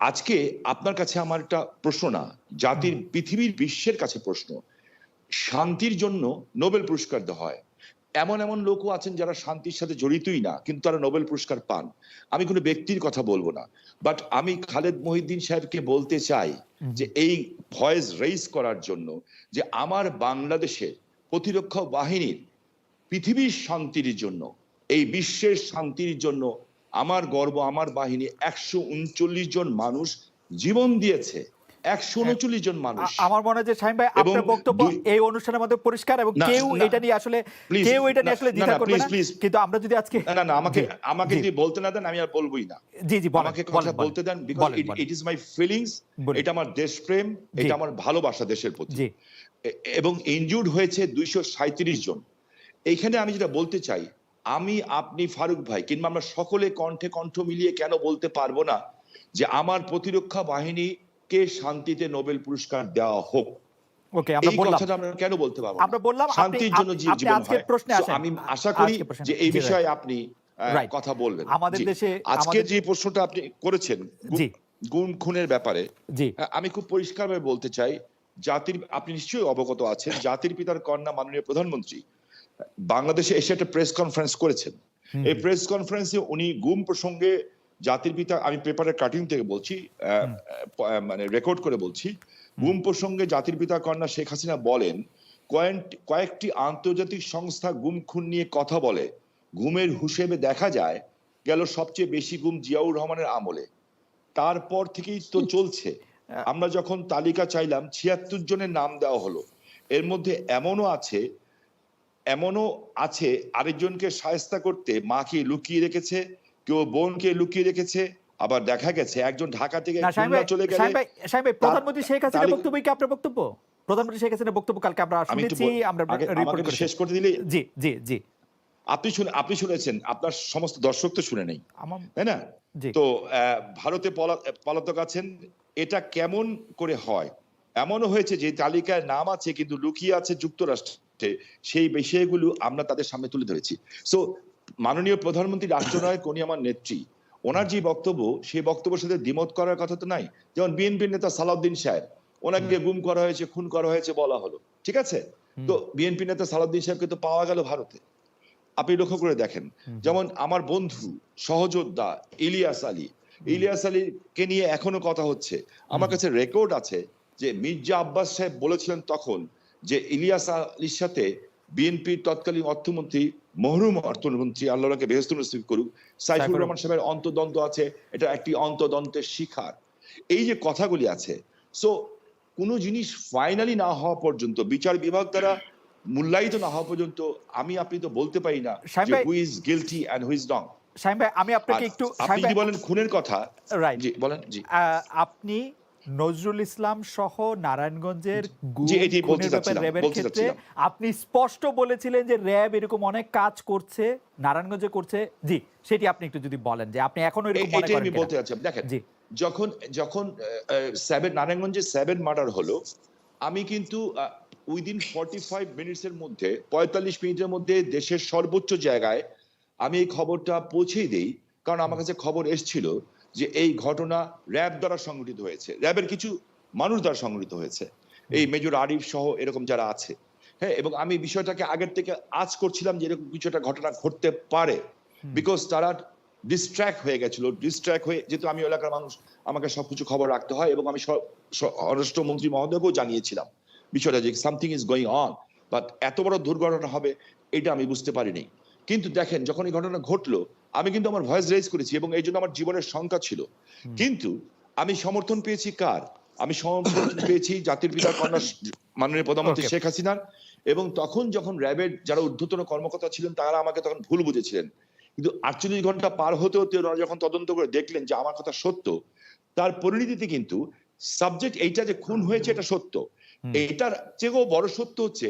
আজকে আপনার কাছে আমার একটা প্রশ্ন না জাতির পৃথিবীর বিশ্বের কাছে প্রশ্ন। শান্তির জন্য নোবেল পুরস্কার দেওয়া হয়। এমন এমন লোকও আছেন যারা শান্তির সাথে জড়িতই না কিন্তু তারা নোবেল পুরস্কার পান। আমি কোনো ব্যক্তির কথা বলব না বাট আমি খালেদ মহিউদ্দিন সাহেবকে বলতে চাই যে এই ভয়েস রেইজ করার জন্য যে আমার বাংলাদেশের প্রতিরক্ষা বাহিনীর পৃথিবীর শান্তির জন্য এই বিশ্বের শান্তির জন্য আমার গর্ব আমার বাহিনী একশো উনচল্লিশ জন মানুষ জীবন দিয়েছে। একশো উনচল্লিশ জন মানুষ। আমার মনে হয় যে ভাই আপনার বক্তব্য এই অনুষ্ঠানের মধ্যে পরিষ্কার এবং কেউ এটা নিয়ে আসলে কেউ এটা নিয়ে আসলে দ্বিধা করবে না। কিন্তু আমরা যদি আজকে না না আমাকে আমাকে যদি বলতে না দেন আমি আর বলবোই না। জি জি আমাকে কথা বলতে দেন because. It is my feelings এটা আমার দেশপ্রেম এটা আমার ভালোবাসা দেশের প্রতি। এবং ইনজুর্ড হয়েছে দুইশো সাঁত্রিশ জন। এইখানে আমি যেটা বলতে চাই আমি আপনি ফারুক ভাই কিংবা আমরা সকলে কণ্ঠে কণ্ঠ মিলিয়ে কেন বলতে পারব না যে আমার প্রতিরক্ষা বাহিনীকে শান্তিতে নোবেল পুরস্কার দেওয়া হোক? ওকে আমরা বললাম কেন বলতে পারব আমরা বললাম শান্তির জন্য জীবন। আমি আশা করি যে এই বিষয়ে আপনি কথা বলবেন। আমাদের দেশে- আজকে যে প্রশ্নটা আপনি করেছেন। গুম খুনের ব্যাপারে আমি খুব পরিষ্কারভাবে বলতে চাই জাতির আপনি নিশ্চয়ই অবগত আছেন জাতির পিতার কন্যা মাননীয় প্রধানমন্ত্রী বাংলাদেশে এসে একটা প্রেস কনফারেন্স করেছেন। এই প্রেস কনফারেন্সে উনি গুম প্রসঙ্গে জাতির পিতা আমি পেপারের কাটিং থেকে বলছি মানে রেকর্ড করে বলছি গুম প্রসঙ্গে জাতির পিতা কন্যা শেখ হাসিনা বলেন কয়েকটি আন্তর্জাতিক সংস্থা গুম খুন নিয়ে কথা বলে ঘুমের হিসেবে দেখা যায় গেল সবচেয়ে বেশি গুম জিয়াউর রহমানের আমলে। তারপর থেকেই তো চলছে। আমরা যখন তালিকা চাইলাম ছিয়াত্তর জনের নাম দেওয়া হলো এর মধ্যে এমনও আছে এমনও আছে আরেকজনকে সায়স্তা করতে মাকে লুকিয়ে রেখেছে কেউ বোনকে লুকিয়ে রেখেছে আবার দেখা গেছে একজন ঢাকা থেকে চলে গেলে প্রধানমন্ত্রী শেখ হাসিনার বক্তব্য কি আপনার বক্তব্য? প্রধানমন্ত্রী শেখ হাসিনার বক্তব্য কালকে আমরা শুনেছি আমরা রিপোর্ট শেষ করতে দিলে? জি জি জি। আপনি শুনে আপনি শুনেছেন আপনার সমস্ত দর্শক তো শুনে নেই। তাই না? তো আহ, ভারতে পলাতক আছেন এটা কেমন করে হয়? এমনও হয়েছে যে তালিকায় নাম আছে কিন্তু লুকিয়ে আছে যুক্তরাষ্ট্রে। সেই বিষয়গুলো আমরা তাদের সামনে তুলে ধরেছি। সো মাননীয় প্রধানমন্ত্রী রাষ্ট্রনায়ক উনি আমার নেত্রী। ওনার যে বক্তব্য সেই বক্তব্যের সাথে দ্বিমত করার কথা তো নাই। যেমন বিএনপির নেতা সালাউদ্দিন সাহেব ওনাকে গুম করা হয়েছে খুন করা হয়েছে বলা হলো। ঠিক আছে? তো বিএনপি নেতা সালাউদ্দিন সাহেবকে তো পাওয়া গেল ভারতে। আপনি লক্ষ্য করে দেখেন। যেমন আমার বন্ধু সহযোদ্ধা ইলিয়াস আলী। ইলিয়াস আলীকে নিয়ে এখনও কথা হচ্ছে। আমার কাছে রেকর্ড আছে যে মির্জা আব্বাস সাহেব বলেছিলেন তখন যে ইলিয়াস আলীর সাথে বিএনপির তৎকালীন অর্থমন্ত্রী মহরুম অর্থমন্ত্রী আল্লাহকে বেহস্ত নসিব করুক সাইফুর রহমান সাহেবের অন্তদন্ত আছে এটা একটি অন্তদন্তের শিখার এই যে কথাগুলি আছে সো কোনো জিনিস ফাইনালি না হওয়া পর্যন্ত বিচার বিভাগ দ্বারা মূল্যায়িত না হওয়া পর্যন্ত আমি আপনি তো বলতে পারি না who is guilty and who is wrong Shahin ভাই আমি আপনাকে একটু আপনি বলেন? খুনের কথা? রাইট জি বলেন জি। আপনি নজরুল ইসলাম সহ নারায়ণগঞ্জের র্যাবের ক্ষেত্রে আপনি স্পষ্ট বলেছিলেন যে র্যাব এরকম অনেক কাজ করছে নারায়ণগঞ্জে করছে। জি সেটি আপনি একটু যদি বলেন যে আপনি এখনও এরকম মনে করেন আমি বলতে চাচ্ছি দেখেন জি। যখন যখন সেভেন নারায়ণগঞ্জে সেভেন মার্ডার হলো আমি কিন্তু উইদিন ফর্টি ফাইভ মিনিটস এর মধ্যে পঁয়তাল্লিশ মিনিটের মধ্যে দেশের সর্বোচ্চ জায়গায় আমি এই খবরটা পৌঁছেই দেই কারণ আমার কাছে খবর এসছিল যে এই ঘটনা র্যাব দ্বারা সংঘটিত হয়েছে। র্যাবের কিছু মানুষ দ্বারা সংঘটিত হয়েছে। এই মেজর আরিফ সহ এরকম যারা আছে হ্যাঁ এবং আমি বিষয়টাকে আগের থেকে আজ করছিলাম যে এরকম কিছু একটা ঘটনা ঘটতে পারে। বিকজ তারা ডিস্ট্র্যাক্ট হয়ে গেছিল ডিস্ট্র্যাক্ট হয়ে যেহেতু আমি এলাকার মানুষ আমাকে সবকিছু খবর রাখতে হয় এবং আমি স্বরাষ্ট্রমন্ত্রী মহোদয়কেও জানিয়েছিলাম। বিষয়টা যে something is going on but এত বড় দুর্ঘটনা হবে এটা আমি বুঝতে পারিনি। কিন্তু দেখেন যখন এই ঘটনা ঘটলো আমি কিন্তু আমার ভয়েস রেজ করেছি এবং এই জন্য আমার জীবনের শঙ্কা ছিল। কিন্তু আমি সমর্থন পেয়েছি কার? আমি সমর্থন পেয়েছি জাতির পিতার কন্যা মাননীয় প্রধানমন্ত্রী শেখ হাসিনার এবং তখন যখন র্যাবের যারা ঊর্ধ্বতন কর্মকর্তা ছিলেন তারা আমাকে তখন ভুল বুঝেছিলেন। কিন্তু আটচল্লিশ ঘণ্টা পার হতে হতে ওরা যখন তদন্ত করে দেখলেন যে আমার কথা সত্য তার পরিণতিতে কিন্তু সাবজেক্ট এইটা যে খুন হয়েছে এটা সত্য। এটার চেয়েও বড় সত্য হচ্ছে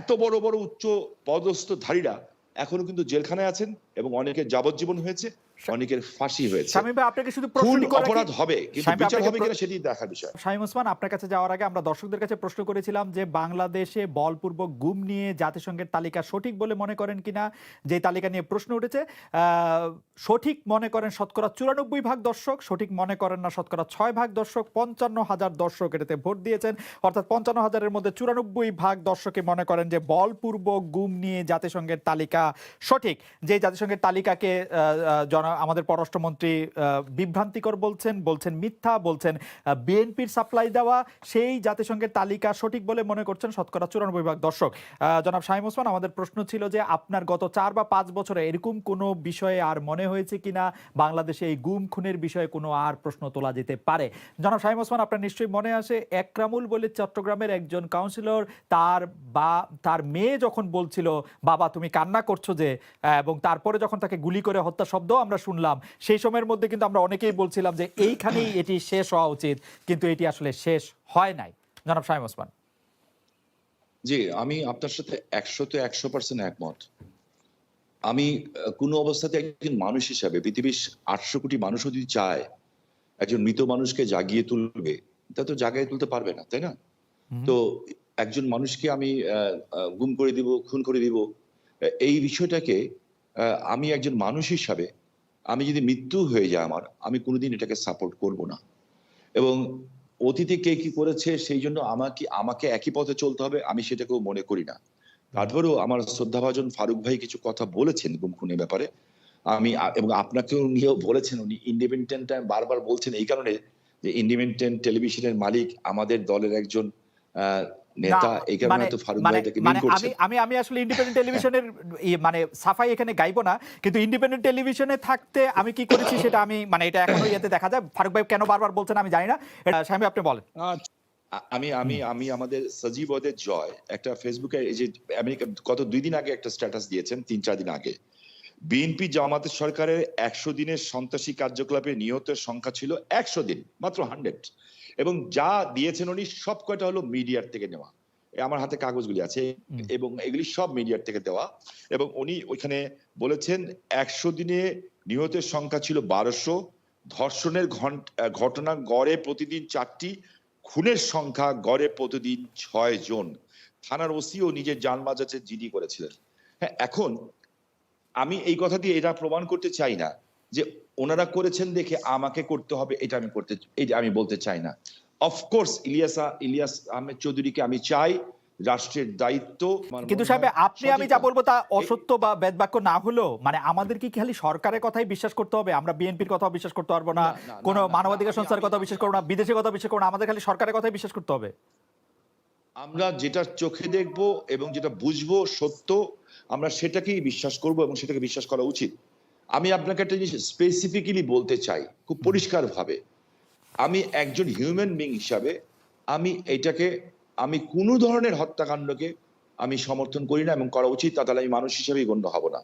এত বড় বড় উচ্চ পদস্থ ধারীরা এখনও কিন্তু জেলখানায় আছেন এবং অনেকে যাবজ্জীবন হয়েছে। অনেকের ফাঁসি হয়েছে। আপনাকে শুধু খুন অপরাধ হবে কিন্তু বিচার হবে কিনা সেটি দেখার বিষয়। ওসমান আপনার কাছে যাওয়ার আগে আমরা দর্শকদের কাছে প্রশ্ন করেছিলাম যে বাংলাদেশে বলপূর্বক গুম নিয়ে জাতিসংঘের তালিকা সঠিক বলে মনে করেন কিনা? যে তালিকা নিয়ে প্রশ্ন উঠেছে সঠিক মনে করেন শতকরা চুরানব্বই ভাগ দর্শক সঠিক মনে করেন না শতকরা ছয় ভাগ দর্শক পঞ্চান্ন হাজার দর্শক এটাতে ভোট দিয়েছেন। অর্থাৎ পঞ্চান্ন হাজারের মধ্যে চুরানব্বই ভাগ দর্শকে মনে করেন যে বলপূর্বক গুম নিয়ে জাতিসংঘের তালিকা সঠিক। যে জাতিসংঘের তালিকাকে জন আমাদের পররাষ্ট্রমন্ত্রী বিভ্রান্তিকর বলছেন বলছেন মিথ্যা, বলছেন বিএনপির সাপ্লাই দেওয়া সেই জাতিসংঘের তালিকা সঠিক বলে মনে করছেন শতকরা চুরানব্বই ভাগ দর্শক। জনাব শাহিম ওসমান, আমাদের প্রশ্ন ছিল যে আপনার গত চার বা পাঁচ বছরে এরকম কোনো বিষয়ে আর মনে হয়েছে কিনা? বাংলাদেশে এই গুম, খুনের বিষয়ে কোনো আর প্রশ্ন তোলা যেতে পারে? জনাব শাহিম ওসমান, আপনার নিশ্চয়ই মনে আসে, একরামুল বলে চট্টগ্রামের একজন কাউন্সিলর তার বা, তার মেয়ে যখন বলছিল, বাবা, তুমি কান্না করছ যে এবং তারপরে যখন তাকে গুলি করে হত্যা শব্দ আমরা শুনলাম। সেই সময়ের মধ্যে কিন্তু আমরা অনেকেই বলছিলাম যে এইখানেই এটি শেষ হওয়া উচিত কিন্তু এটি আসলে শেষ হয় নাই। জনাব শাহিম ওসমান। জি আমি আপনার সাথে একশোতে একশো পার্সেন্ট একমত। আমি কোনো অবস্থাতে একজন মানুষ হিসাবে পৃথিবীর আটশো কোটি মানুষও যদি চায় একজন মৃত মানুষকে জাগিয়ে তুলবে তা তো জাগিয়ে তুলতে পারবে না তাই না? তো একজন মানুষকে আমি গুম করে দিব খুন করে দিব এই বিষয়টাকে আমি একজন মানুষ হিসাবে আমি যদি মৃত্যু হয়ে যায় আমার, আমি কোনোদিন এটাকে সাপোর্ট করব না। এবং অতীতে কে কি করেছে সেই জন্য আমাকে আমাকে একই পথে চলতে হবে, আমি সেটাকেও মনে করি না। তারপরেও আমার শ্রদ্ধাভাজন ফারুক ভাই কিছু কথা বলেছেন গুম খুনের ব্যাপারে। আমি এবং আপনাকেও নিয়েও বলেছেন, উনি ইন্ডিপেন্ডেন্ট বারবার বলছেন এই কারণে যে ইন্ডিপেন্ডেন্ট টেলিভিশনের মালিক আমাদের দলের একজন নেতা এই কারণে মানে তো ফারুক ভাই মানে করছেন আমি আমি আমি আসলে ইন্ডিপেন্ডেন্ট টেলিভিশনের মানে সাফাই এখানে গাইবো না কিন্তু ইন্ডিপেন্ডেন্ট টেলিভিশনে থাকতে আমি কি করেছি সেটা আমি মানে এটা এখনও ইয়েতে দেখা যায়। ফারুক ভাই কেন বারবার বলছেন আমি জানি না। এটা স্বামী আপনি বলেন। আমি আমি আমি আমাদের সজীব ওদের জয় একটা ফেসবুকে এই যে আমেরিকা গত দুই দিন আগে একটা স্ট্যাটাস দিয়েছেন তিন চার দিন আগে। বিএনপি জামাতের সরকারের একশো দিনের সন্ত্রাসী কার্যকলাপে নিহতের সংখ্যা ছিল একশো দিন মাত্র হান্ড্রেড। এবং যা দিয়েছেন উনি সব কয়টা হলো মিডিয়ার থেকে নেওয়া। আমার হাতে কাগজগুলি আছে এবং এগুলি সব মিডিয়ার থেকে দেওয়া। এবং উনি ওইখানে বলেছেন একশো দিনে নিহতের সংখ্যা ছিল বারোশো। ধর্ষণের ঘন- ঘটনা গড়ে প্রতিদিন চারটি। খুনের সংখ্যা গড়ে প্রতিদিন ছয় জন। থানার ওসিও নিজের যান বাজাতে জিডি করেছিলেন। হ্যাঁ এখন আমি এই কথা দিয়ে এটা প্রমাণ করতে চাই না যে ওনারা করেছেন দেখে আমাকে করতে হবে এটা আমি করতে এটা আমি বলতে চাই না। অফকোর্স ইলিয়াসা ইলিয়াস আহমেদ চৌধুরীকে আমি চাই রাষ্ট্রের দায়িত্ব কিন্তু সাহেব আপনি আমি যা বলব তা অসত্য বা বেদবাক্য না হলেও মানে আমাদের কি খালি সরকারের কথাই বিশ্বাস করতে হবে? আমরা বিএনপির কথাও বিশ্বাস করতে পারব না কোনো মানবাধিকার সংস্থার কথা বিশ্বাস করব না বিদেশের কথা বিশ্বাস করব না আমাদের খালি সরকারের কথাই বিশ্বাস করতে হবে। আমরা যেটা চোখে দেখব এবং যেটা বুঝব সত্য আমরা সেটাকেই বিশ্বাস করব এবং সেটাকে বিশ্বাস করা উচিত। আমি আপনাকে একটা জিনিস স্পেসিফিক্যালি বলতে চাই খুব পরিষ্কারভাবে। আমি একজন হিউম্যান বিং হিসাবে আমি এটাকে আমি কোনো ধরনের হত্যাকাণ্ডকে আমি সমর্থন করি না এবং করা উচিত তা তাহলে আমি মানুষ হিসেবেই গণ্য হব না।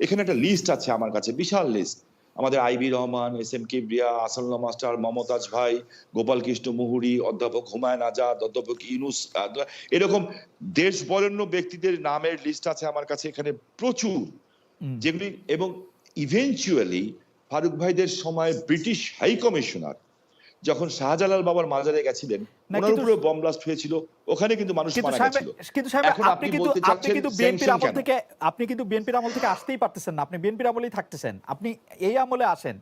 এখানে একটা লিস্ট আছে আমার কাছে বিশাল লিস্ট আমাদের IB Rahman S M Kibria আসল্লা master Momtaz ভাই গোপাল কৃষ্ণ মুহুরি অধ্যাপক হুমায়ুন আজাদ অধ্যাপক ইউনুস এরকম দেশ বরেণ্য ব্যক্তিদের নামের লিস্ট আছে আমার কাছে এখানে প্রচুর। যেগুলি এবং ইভেনচুয়ালি ফারুক ভাইদের সময় ব্রিটিশ হাই কমিশনার যখন শাহজালাল বাবার মাজারে গেছিলেন ওনার উপরে বম ব্লাস্ট হয়েছিল ওখানে কিন্তু মানুষ মারা গেছিল। কিন্তু সাহেব আপনি কিন্তু আপনি কিন্তু বিএনপির আমল থেকে আপনি কিন্তু বিএনপির আমল থেকে আসতেই পারতেছেন না আপনি বিএনপির আমলেই থাকতেছেন। আপনি এই আমলে আসেন।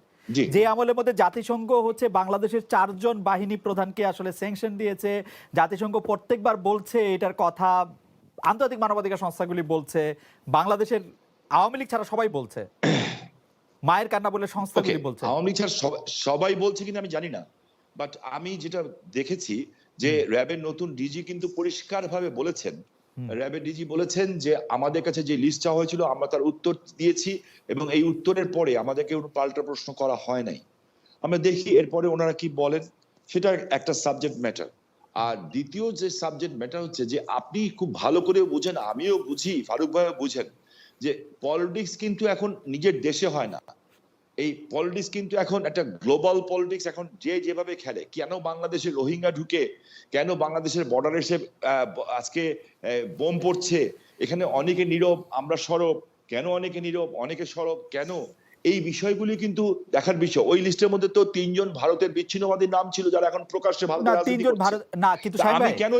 যে আমলের মধ্যে জাতিসংঘ হচ্ছে বাংলাদেশের চারজন বাহিনী প্রধানকে আসলে স্যাংশন দিয়েছে জাতিসংঘ প্রত্যেকবার বলছে এটার কথা আন্তর্জাতিক মানবাধিকার সংস্থাগুলি বলছে বাংলাদেশের আওয়ামী লীগ ছাড়া সবাই বলছে। মায়ের কান্না বলে সংস্থাগুলি বলছে। আওয়ামী লীগ ছাড়া সবাই- সবাই বলছে কিনা আমি জানি না। বাট আমি যেটা দেখেছি যে র্যাবের নতুন ডিজি কিন্তু পরিষ্কার ভাবে বলেছেন র্যাবের ডিজি বলেছেন যে আমাদের কাছে যে লিস্ট চাওয়া হয়েছিল আমরা তার উত্তর দিয়েছি এবং এই উত্তরের পরে আমাদেরকে কোনো পাল্টা প্রশ্ন করা হয় নাই। আমরা দেখি এরপরে ওনারা কি বলেন সেটা একটা সাবজেক্ট ম্যাটার আর দ্বিতীয় যে সাবজেক্ট ম্যাটার হচ্ছে যে আপনি খুব ভালো করে বুঝেন আমিও বুঝি ফারুক ভাইও বুঝেন যে পলিটিক্স কিন্তু এখন নিজের দেশে হয় না। এই পলিটিক্স কিন্তু এখন একটা গ্লোবাল পলিটিক্স এখন যে যেভাবে খেলে, কেন বাংলাদেশে রোহিঙ্গা ঢুকে, কেন বাংলাদেশের বর্ডার এসে আজকে বোম পড়ছে, এখানে অনেকে নীরব, আমরা সরব, কেন অনেকে নীরব, অনেকে সরব, কেন এই বিষয়গুলি কিন্তু দেখার বিষয়। ওই লিস্টের মধ্যে তো তিনজন ভারতের বিচ্ছিন্নবাদীর নাম ছিল যারা এখন প্রকাশ্যে ভারতের না তিনজন ভারত না কিন্তু তা আমি কেন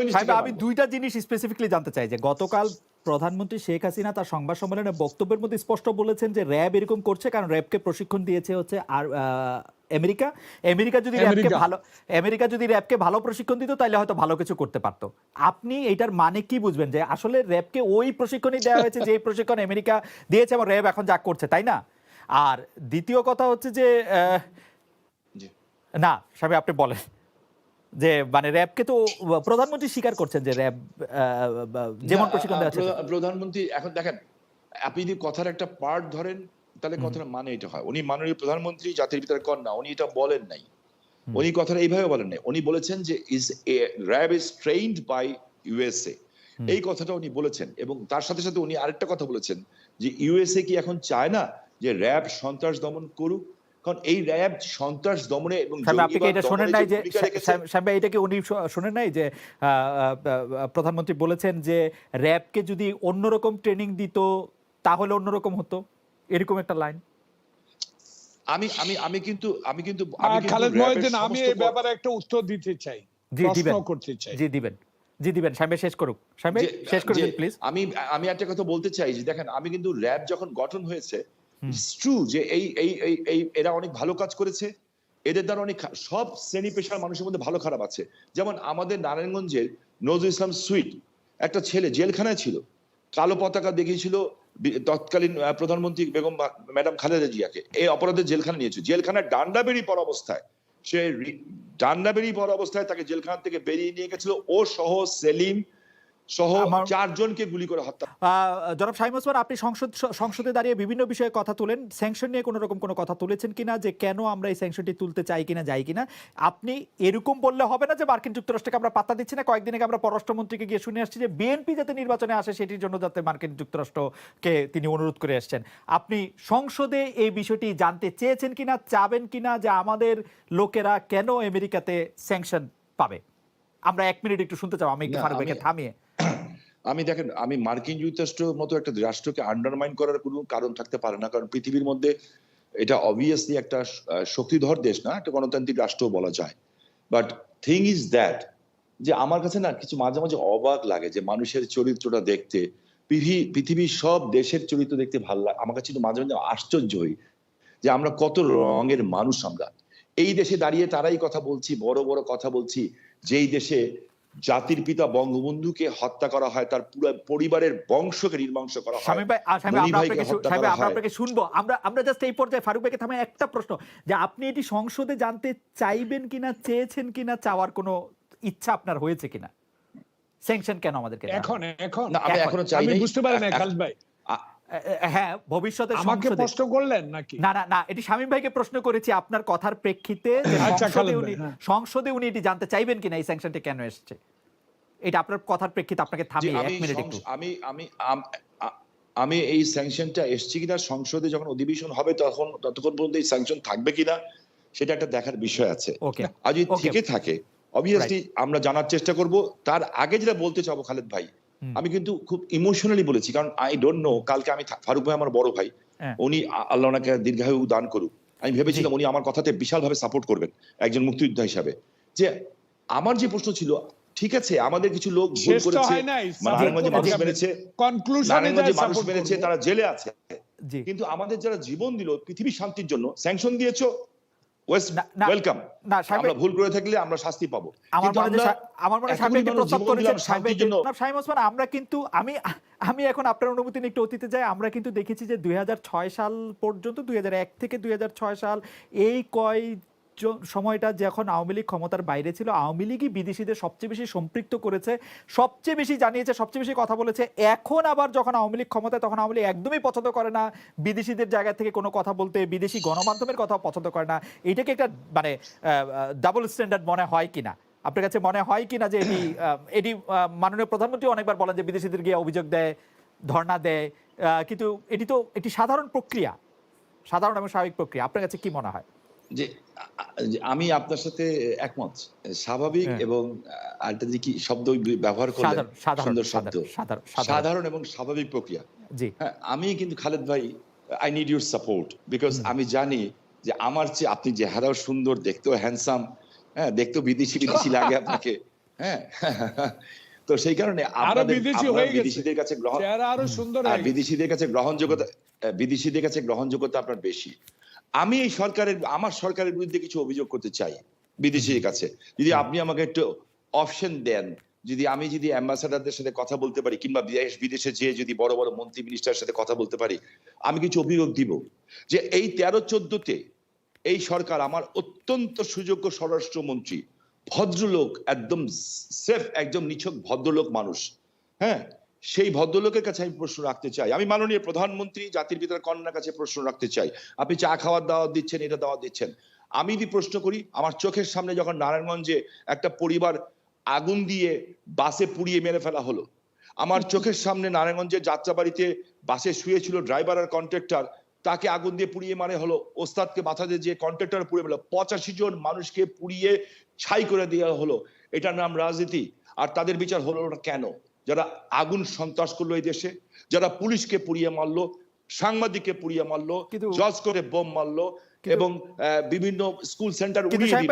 দুইটা জিনিস স্পেসিফিকলি জানতে চাই যে গতকাল প্রধানমন্ত্রী শেখ হাসিনা তার সংবাদ সম্মেলনে বক্তব্যের মধ্যে স্পষ্ট বলেছেন যে র্যাব এরকম করছে কারণ র্যাবকে প্রশিক্ষণ দিয়েছে হচ্ছে আর আমেরিকা। আমেরিকা যদি র্যাবকে ভালো আমেরিকা যদি র্যাবকে ভালো প্রশিক্ষণ দিত তাহলে হয়তো ভালো কিছু করতে পারতো। আপনি এইটার মানে কি বুঝবেন? যে আসলে র্যাবকে ওই প্রশিক্ষণই দেওয়া হয়েছে যে প্রশিক্ষণ আমেরিকা দিয়েছে এবং র্যাব এখন যা করছে তাই না? আর দ্বিতীয় কথা হচ্ছে যে। না সাহেব আপনি বলেন। যে মানে র্যাবকে তো প্রধানমন্ত্রী স্বীকার করছেন যে র্যাব যেমন প্রশিক্ষণ দেওয়া প্রধানমন্ত্রী এখন দেখেন আপনি যদি কথার একটা পার্ট ধরেন তাহলে কথার মানে এটা হয়। উনি মাননীয় প্রধানমন্ত্রী জাতির পিতার কন্যা উনি এটা বলেন নাই। উনি কথাটা এইভাবে বলেন নাই। উনি বলেছেন যে is RAB is trained by USA এই কথাটা উনি বলেছেন এবং তার সাথে সাথে উনি আরেকটা কথা বলেছেন যে ইউএসএ কি এখন চায় না যে র্যাব সন্ত্রাস দমন করুক কারণ এই র্যাব সন্ত্রাস দমনে এবং আপনি কি এটা শোনেন নাই যে সাহেব ভাই, এটা কি উনি শোনেন নাই যে প্রধানমন্ত্রী বলেছেন যে র্যাবকে যদি অন্যরকম ট্রেনিং দিত তাহলে অন্যরকম হতো? এরকম একটা লাইন। আমি আমি আমি কিন্তু আমি কিন্তু আমি খালেদ মহিউদ্দিন আমি এই ব্যাপারে একটা উত্তর দিতে চাই জি প্রশ্ন দিবেন। করতে চাই। জি দিবেন। জি দিবেন। সাহেব শেষ করুক। সাহেব শেষ করে যে দিন প্লিজ আমি আমি একটা কথা বলতে চাই যে দেখেন আমি কিন্তু র্যাব যখন গঠন হয়েছে ট্রু যে এই এই এই এরা অনেক ভালো কাজ করেছে। এদের দ্বারা অনেক সব শ্রেণি পেশার মানুষের মধ্যে ভালো খারাপ আছে। যেমন আমাদের নারায়ণগঞ্জের নজরুল ইসলাম সুইট, একটা ছেলে জেলখানায় ছিল। কালো পতাকা দেখিয়েছিল তৎকালীন প্রধানমন্ত্রী বেগম ম্যাডাম খালেদা জিয়াকে। এই অপরাধের জেলখানা নিয়েছে। জেলখানায় ডান্ডা বেরিয়ে পড়া অবস্থায়। সে ডান্ডা বেরিয়ে পড়া অবস্থায় তাকে জেলখানা থেকে বেরিয়ে নিয়ে গেছিল। ও সহ সেলিম সহ চারজনকে গুলি করে হত্যা জনাব শাহিম ওসমান আপনি সংসদ সংসদে দাঁড়িয়ে বিভিন্ন বিষয়ে কথা তোলেন। স্যাংশন নিয়ে কোনো রকম কোনো কথা তুলেছেন কিনা যে কেন আমরা এই স্যাংশনটি তুলতে চাই কিনা যাই কিনা? আপনি এরকম বললে হবে না যে মার্কিন যুক্তরাষ্ট্রকে আমরা পাত্তা দিচ্ছি না। কয়েকদিন আগে আমরা পররাষ্ট্রমন্ত্রীকে গিয়ে শুনে আসছি যে বিএনপি যাতে নির্বাচনে আসে সেটির জন্য যাতে মার্কিন যুক্তরাষ্ট্রকে তিনি অনুরোধ করে আসছেন আপনি সংসদে এই বিষয়টি জানতে চেয়েছেন কিনা চাবেন কিনা যে আমাদের লোকেরা কেন আমেরিকাতে স্যাংশন পাবে? আমরা এক মিনিট একটু শুনতে চাও আমি একটু ফারুক থামিয়ে। আমি দেখেন, আমি মার্কিন যুক্তরাষ্ট্র মতো একটা রাষ্ট্রকে আন্ডারমাইন করার কোনো কারণ থাকতে পারে না। কারণ পৃথিবীর মধ্যে এটা অবভিয়াসলি একটা শক্তিধর দেশ না, একটা গণতান্ত্রিক রাষ্ট্র বলা যায়। বাট থিং ইজ দ্যাট যে আমার কাছে না কিছু মাঝে মাঝে অবাক লাগে যে মানুষের চরিত্রটা দেখতে পৃথিবীর সব দেশের চরিত্র দেখতে ভালো লাগে আমার কাছে মাঝে মাঝে আশ্চর্য হই যে আমরা কত রঙের মানুষ আমরা। এই দেশে দাঁড়িয়ে তারাই কথা বলছি, বড় বড় কথা বলছি, যেই দেশে জাতির পিতা বঙ্গবন্ধুকে হত্যা করা হয় তার পুরো পরিবারের বংশকে নির্বংশ করা হয়। স্বামী ভাই স্বামী আমরা আপনাকে স্বামী আমরা আপনাকে শুনব। আমরা আমরা জাস্ট এই পর্যায়ে ফারুক ভাইকে থামায় একটা প্রশ্ন যে আপনি এটি সংসদে জানতে চাইবেন কিনা চেয়েছেন কিনা চাওয়ার কোনো ইচ্ছা আপনার হয়েছে কিনা? স্যাংশন কেন আমাদেরকে এখন এখন। না আমি এখন- চাই আমি বুঝতে পারি না খালেদ ভাই। হ্যাঁ ভবিষ্যতে আমাকে প্রশ্ন করলেন নাকি? না না না এটি শামীম ভাইকে প্রশ্ন করেছি আপনার কথার প্রেক্ষিতে আচ্ছা, সংসদে উনি হ্যাঁ। সংসদে উনি এটি জানতে চাইবেন কিনা এই স্যাংশনটি কেন এসেছে? এটা আপনার কথার প্রেক্ষিতে আপনাকে থামিয়ে এক আমি মিনিট একটু। আমি আমি আমি এই স্যাংশনটা এসছি কিনা সংসদে যখন অধিবেশন হবে তখন ততক্ষণ পর্যন্ত এই স্যাংশন থাকবে কিনা সেটা একটা দেখার বিষয় আছে। ওকে আর যদি থেকে থাকে। অবভিয়াসলি আমরা জানার চেষ্টা করব। তার আগে যেটা বলতে চাবো খালেদ ভাই। আমি কিন্তু খুব ইমোশনালি বলেছি কারণ আই ডোন্ট নো কালকে আমি ফারুক ভাই আমার বড় ভাই হ্যাঁ। উনি আল্লাহ ওনাকে দীর্ঘায়ু দান করুক। আমি ভেবেছিলাম উনি আমার কথাতে বিশালভাবে সাপোর্ট করবেন একজন মুক্তিযোদ্ধা হিসাবে। যে আমার যে প্রশ্ন ছিল ঠিক আছে আমাদের কিছু লোক ভুল করেছে হয় নারায়ণগঞ্জে মানুষ মেরেছে কনক্লুশনে নারায়ণগঞ্জে মানুষ মেরেছে তারা জেলে আছে। কিন্তু আমাদের যারা জীবন দিল পৃথিবী শান্তির জন্য স্যাংশন দিয়েছ ওয়েলকাম। আমরা ভুল করে থাকলে আমরা শাস্তি পাবো। আমার কিন্তু মনে আমরা মনে হয় প্রস্তাব করেছেন। শাহিম ওসমান আমরা আমি আমি এখন আপনার অনুমতি নিয়ে একটু অতীতে যাই। আমরা কিন্তু দেখেছি যে দুই হাজার ছয় সাল পর্যন্ত দুই হাজার এক থেকে দুই হাজার ছয় সাল এই কয় সময়টা যখন আওয়ামী লীগ ক্ষমতার বাইরে ছিল, আওয়ামী লীগই বিদেশিদের সবচেয়ে বেশি সম্পৃক্ত করেছে, সবচেয়ে বেশি জানিয়েছে, সবচেয়ে বেশি কথা বলেছে। এখন আবার যখন আওয়ামী লীগ ক্ষমতায়, তখন আওয়ামী লীগ একদমই পছন্দ করে না। বিদেশিদের জায়গা থেকে কোনো কথা বলতে, বিদেশি গণমাধ্যমের কথা পছন্দ করে না। এটাকে একটা মানে ডাবল স্ট্যান্ডার্ড মনে হয় কিনা? আপনার কাছে মনে হয় কিনা যে এটি এটি মাননীয় প্রধানমন্ত্রী অনেকবার বলেন যে বিদেশিদের গিয়ে অভিযোগ দেয়, ধর্ণা দেয় কিন্তু এটি তো, এটি সাধারণ প্রক্রিয়া, সাধারণ এবং স্বাভাবিক প্রক্রিয়া। আপনার কাছে কি মনে হয়? যে আমি আপনার সাথে একমত। স্বাভাবিক হ্যাঁ। এবং আরেকটা যে কি শব্দ ব্যবহার করলেন সুন্দর শব্দ। সাধারণ এবং স্বাভাবিক প্রক্রিয়া। জি। হ্যাঁ আমি কিন্তু খালেদ ভাই I need your support because আমি জানি যে আমার চেয়ে আপনি যে হারাও সুন্দর দেখতেও হ্যান্ডসাম হ্যাঁ দেখতেও বিদেশি বিদেশি লাগে আপনাকে। হ্যাঁ তো সেই কারণে। বিদেশিদের কাছে গ্রহণ আরও বিদেশিদের কাছে গ্রহণযোগ্যতা বিদেশিদের কাছে গ্রহণযোগ্যতা আপনার বেশি। আমি এই সরকারের আমার সরকারের বিরুদ্ধে কিছু অভিযোগ করতে চাই বিদেশিদের কাছে। যদি আপনি আমাকে একটু অপশন দেন যদি আমি যদি অ্যাম্বাসাডারদের সাথে কথা বলতে পারি কিংবা বিদেশ বিদেশে যেয়ে যদি বড় বড় মন্ত্রী মিনিস্টারের সাথে কথা বলতে পারি আমি কিছু অভিযোগ দিব যে এই তেরো চোদ্দতে এই সরকার আমার অত্যন্ত সুযোগ্য স্বরাষ্ট্রমন্ত্রী ভদ্রলোক একদম সেফ একদম নিছক ভদ্রলোক মানুষ। হ্যাঁ? সেই ভদ্রলোকের কাছে আমি প্রশ্ন রাখতে চাই। আমি মাননীয় প্রধানমন্ত্রী, জাতির পিতার কন্যার কাছে প্রশ্ন রাখতে চাই। আপনি চা খাওয়ার দাওয়াত দিচ্ছেন, এটা দাওয়াত দিচ্ছেন। আমি যদি প্রশ্ন করি, আমার চোখের সামনে যখন নারায়ণগঞ্জে একটা পরিবার আগুন দিয়ে বাসে পুড়িয়ে মেরে ফেলা হলো, আমার চোখের সামনে নারায়ণগঞ্জের যাত্রাবাড়িতে বাসে শুয়েছিল ড্রাইভার আর কন্ট্রাক্টর, তাকে আগুন দিয়ে পুড়িয়ে মারে হলো, ওস্তাদকে মাথা দিয়ে যে কন্ট্রাক্টর পুড়িয়ে মেলো পঁচাশি জন মানুষকে পুড়িয়ে ছাই করে দেওয়া হলো, এটার নাম রাজনীতি। আর তাদের বিচার হলো না কেন? যারা আগুন সন্ত্রাস করল এই দেশে যারা পুলিশকে পুড়িয়ে মারলো সাংবাদিককে পুড়িয়ে মারলো জজ করে বোম মারলো এবং বিভিন্ন স্কুল সেন্টার উড়িয়ে দিল।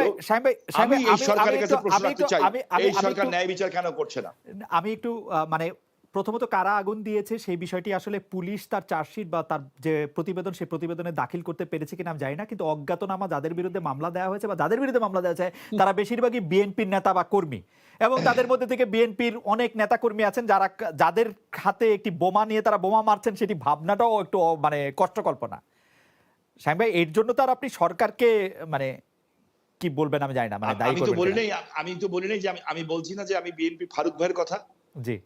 আমি এই সরকারের কাছে প্রশ্ন আমি রাখতে চাই। আমি- আমি- এই সরকার ন্যায় বিচার কেন করছে না? আমি একটু মানে প্রথমত কারা আগুন দিয়েছে সেই বিষয়টি আসলে পুলিশ তার চার্জশিট বা তার যে প্রতিবেদন সেই প্রতিবেদনে দাখিল করতে পেরেছে কিনা আমি জানি না কিন্তু অজ্ঞাতনামা যাদের বিরুদ্ধে মামলা দেওয়া হয়েছে বা যাদের বিরুদ্ধে মামলা দেওয়া হয়েছে তারা বেশিরভাগই বিএনপির নেতা বা কর্মী। এবং তাদের মধ্যে থেকে বিএনপির অনেক নেতা কর্মী আছেন যারা যাদের হাতে একটি বোমা নিয়ে তারা বোমা মারছেন সেটি ভাবনাটাও একটু মানে কষ্টকল্পনা সাইম ভাই এর জন্য তো আর আপনি সরকারকে মানে কি বলবেন আমি জানি না মানে দায়ী আমি তো করবেন বলি নাই আমি তো বলি নাই যে আমি আমি বলছি না যে আমি বিএনপি ফারুক ভাইয়ের কথা।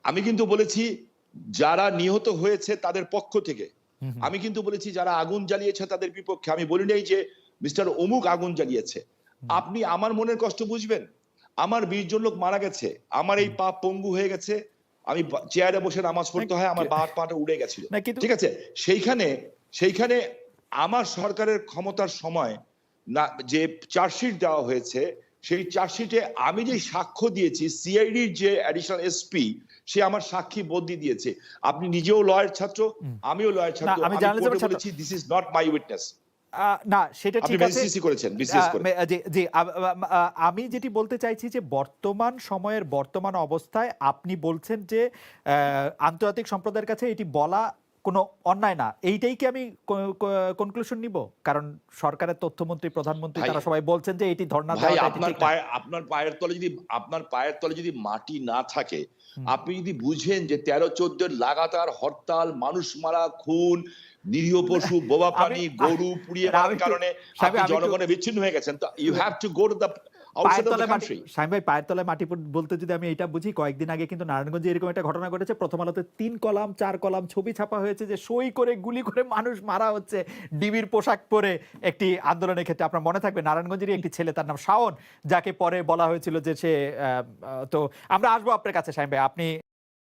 আমি কিন্তু বলেছি যারা নিহত হয়েছে তাদের পক্ষ থেকে। আমি কিন্তু বলেছি যারা আগুন জ্বালিয়েছে তাদের বিপক্ষে। আমি বলি নাই যে মিস্টার অমুক আগুন জ্বালিয়েছে। আপনি আমার মনের কষ্ট বুঝবেন। আমার বিশ জন লোক মারা গেছে। আমার এই পা পঙ্গু হয়ে গেছে। আমি চেয়ারে বসে নামাজ পড়তে হয় আমার বাহার পাটা উড়ে গেছিল। ঠিক আছে? সেইখানে সেইখানে আমার সরকারের ক্ষমতার সময় না যে চার্জশিট দেওয়া হয়েছে সেই চার্জশিটে আমি যে সাক্ষ্য দিয়েছি সিআইডির যে অ্যাডিশনাল এসপি সে আমার সাক্ষী বদলি দিয়েছে। আপনি নিজেও লয়ার ছাত্র আমিও লয়ার ছাত্র। আমি। বলেছি this is not my witness না সেটা ঠিক আছে। করেছেন জি আমি যেটি বলতে চাইছি যে বর্তমান সময়ের বর্তমান অবস্থায় আপনি বলছেন যে আন্তর্জাতিক সম্প্রদায়ের কাছে এটি বলা কোনো অন্যায় না এইটাই কি আমি কনক্লুশন নিব? কারণ সরকারের তথ্যমন্ত্রী প্রধানমন্ত্রী তারা সবাই বলছেন যে এটি ধর্ণা ভাই আপনার পায়ে আপনার পায়ের তলে যদি আপনার পায়ের তলে যদি মাটি না থাকে আপনি যদি বুঝেন যে তেরো চোদ্দ লাগাতার হরতাল মানুষ মারা খুন নিরীহ পশু বোবা প্রাণী গরু পুড়িয়ে মারার কারণে আপনি আমি জনগণে বিচ্ছিন্ন হয়ে গেছেন তো you have to go to the পায়ের তলায় মাটি সাইম ভাই পায়ের তলায় মাটি বলতে যদি আমি এটা বুঝি কয়েকদিন আগে কিন্তু নারায়ণগঞ্জে এরকম একটা ঘটনা ঘটেছে। প্রথম আলোতে তিন কলাম চার কলাম ছবি ছাপা হয়েছে যে সই করে গুলি করে মানুষ মারা হচ্ছে ডিবির পোশাক পরে একটি আন্দোলনের ক্ষেত্রে। আপনার মনে থাকবে নারায়ণগঞ্জেরই একটি ছেলে তার নাম শাওন যাকে পরে বলা হয়েছিল যে সে তো আমরা আসব আপনার কাছে সাইম ভাই। আপনি